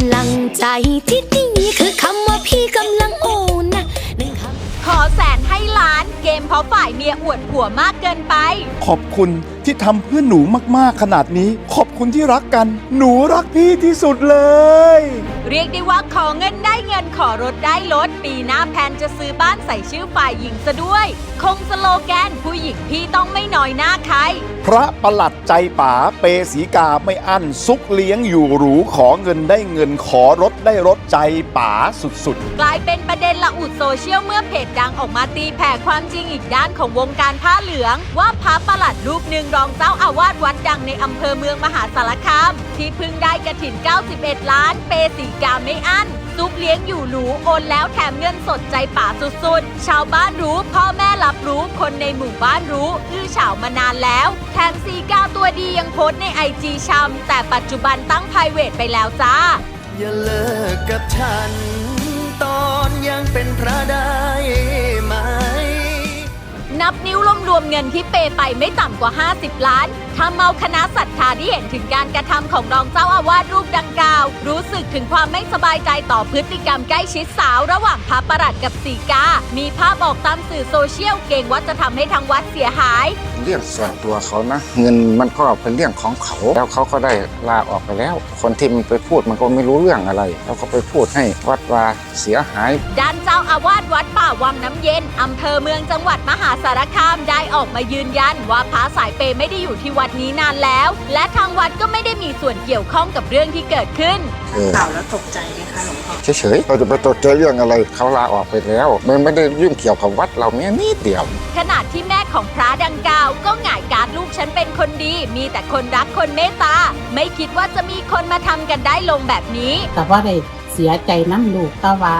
ำลังใจที่ดีคือคำว่าพี่กำลังโอนนะหนึ่งคำขอแสนให้ล้านเกมเพราะฝ่ายเมียอวดผัวมากเกินไป ขอบคุณที่ทำเพื่อหนูมากๆขนาดนี้ ขอบคุณที่รักกัน หนูรักพี่ที่สุดเลย เรียกได้ว่าขอเงินได้เงินขอรถได้รถ ปีหน้าแพนจะซื้อบ้านใส่ชื่อฝ่ายหญิงซะด้วย คงสโลแกนผู้หญิงพี่ต้องไม่น้อยหน้าใคร พระประหลัดใจป๋าเปสีกาไม่อั้นซุกเลี้ยงอยู่หรูขอเงินได้เงินขอรถได้รถใจป๋าสุดกลายเป็นประเด็นละอุดโซเชียลเมื่อเพจดังออกมาตีแผ่ความจริงอีกด้านของวงการผ้าเหลือง ว่าพระประหลัดรูปหนึ่งรองเจ้าอาวาสวัดดังในอำเภอเมืองมหาสารคาม ที่เพิ่งได้กระถิน 91 ล้าน เปสีกาไม่อั้น ซุปเลี้ยงอยู่หรูโอนแล้วแถมเงินสดใจป่าสุดๆ ชาวบ้านรู้ พ่อแม่รับรู้คนในหมู่บ้านรู้อื้อฉาวมานานแล้ว แถมสีกาตัวดียังโพสต์ในไอจีชำแต่ปัจจุบันตั้งไพรเวทไปแล้วจ้า อย่าเลิกกับฉัน ตอนยังเป็นพระได้ไหม นับนิ้วรวมๆเงินที่เปย์ไปไม่ต่ำกว่า 50 ล้านทำเอาคณะศรัทธาที่เห็นถึงการกระทำของรองเจ้าอาวาสรูปดังกล่าว รู้สึกถึงความไม่สบายใจต่อพฤติกรรมใกล้ชิดสาวระหว่างพระประหลัดกับสีกา มีภาพออกตามสื่อโซเชียลเกรงว่าจะทำให้ทางวัดเสียหาย เรื่องส่วนตัวเขานะ เงินมันก็เป็นเรื่องของเขา แล้วเขาก็ได้ลาออกไปแล้ว คนที่มันไปพูดมันก็ไม่รู้เรื่องอะไรแล้วก็ไปพูดให้วัดวาเสียหาย ด้านเจ้าอาวาสวัดป่าวังน้ำเย็นอำเภอเมืองจังหวัดมหาสารคามได้ออกมายืนยันว่าพระสายเปย์ไม่ได้อยู่ที่วัดนี้นานแล้ว และทางวัดก็ไม่ได้มีส่วนเกี่ยวข้องกับเรื่องที่เกิดขึ้น เออ ข่าวแล้วตกใจไหมคะหลวงพ่อ เฉยๆเราจะไปตกใจเรื่องอะไรเขาลาออกไปแล้ว มันไม่ได้ยุ่งเกี่ยวกับวัดเราแม้นิดเดียว ขณะที่แม่ของพระดังกล่าว ก็หงายการดลูกฉันเป็นคนดี มีแต่คนรักคนเมตตา ไม่คิดว่าจะมีคนมาทำกันได้ลงแบบนี้ แต่ว่าได้เสียใจน้ำลูกแต่ว่า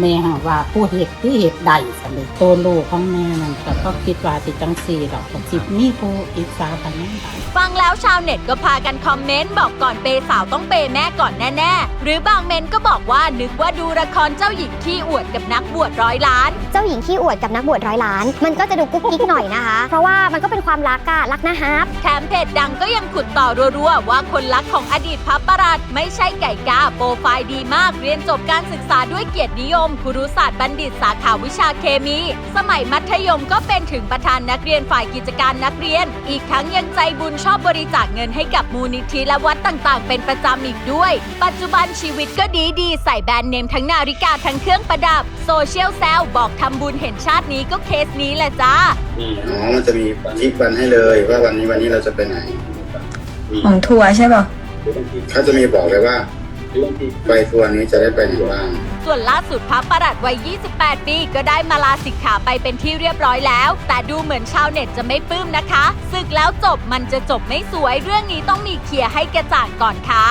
แม่หังว่าผู้เหตุที่เหตุใดสำเร็จตัวลูกของแม่นั่นก็ก็คิดว่าสิจังสี่ดอกก็สิมีผู้อิจฉาพันนั้นฟังแล้วชาวเน็ตก็พากันคอมเมนต์บอกก่อนเปย์สาวต้องเปย์แม่ก่อนแน่ๆ หรือบางเมนก็บอกว่านึกว่าดูละครเจ้าหญิงที่อวดกับนักบวชร้อยล้าน เจ้าหญิงขี้อวดกับนักบวชร้อยล้าน มันก็จะดูกุ๊กกิ๊กหน่อยนะคะ เพราะว่ามันก็เป็นความรักอะรักนะฮับแถมเพจดังก็ยังขุดต่อรัวๆว่าคนรักของอดีตพระประหลัดไม่ใช่ไก่กาโปรไฟล์ดีมากเรียนจบการศึกษาด้วยเกียรตินิยมครุศาสตร์บัณฑิตสาขาวิชาเคมี สมัยมัธยมก็เป็นถึงประธานนักเรียนฝ่ายกิจการนักเรียน อีกทั้งยังใจบุญชอบบริจาคเงินให้กับมูลนิธิและวัดต่างๆ เป็นประจำอีกด้วย ปัจจุบันชีวิตก็ดีดีๆใส่แบรนด์เนมทั้งนาฬิกาทั้งเครื่องประดับ โซเชียลแซลบอกทำบุญเห็นชาตินี้ก็เคสนี้แหละจ้าอ๋อมันจะมีทิปวันให้เลยว่าวันนี้วันนี้เราจะไปไหนของทัวร์ใช่ป่ะเขาจะมีบอกเลยว่า ไปทัวร์นี้จะได้ไปไหนบ้าง ส่วนล่าสุดพระประหลัดวัย 28 ปี ก็ได้มาลาสิกขาไปเป็นที่เรียบร้อยแล้ว แต่ดูเหมือนชาวเน็ตจะไม่ปลื้มนะคะ ศึกแล้วจบมันจะจบไม่สวย เรื่องนี้ต้องมีเคลียร์ให้กระจ่างก่อนค่ะ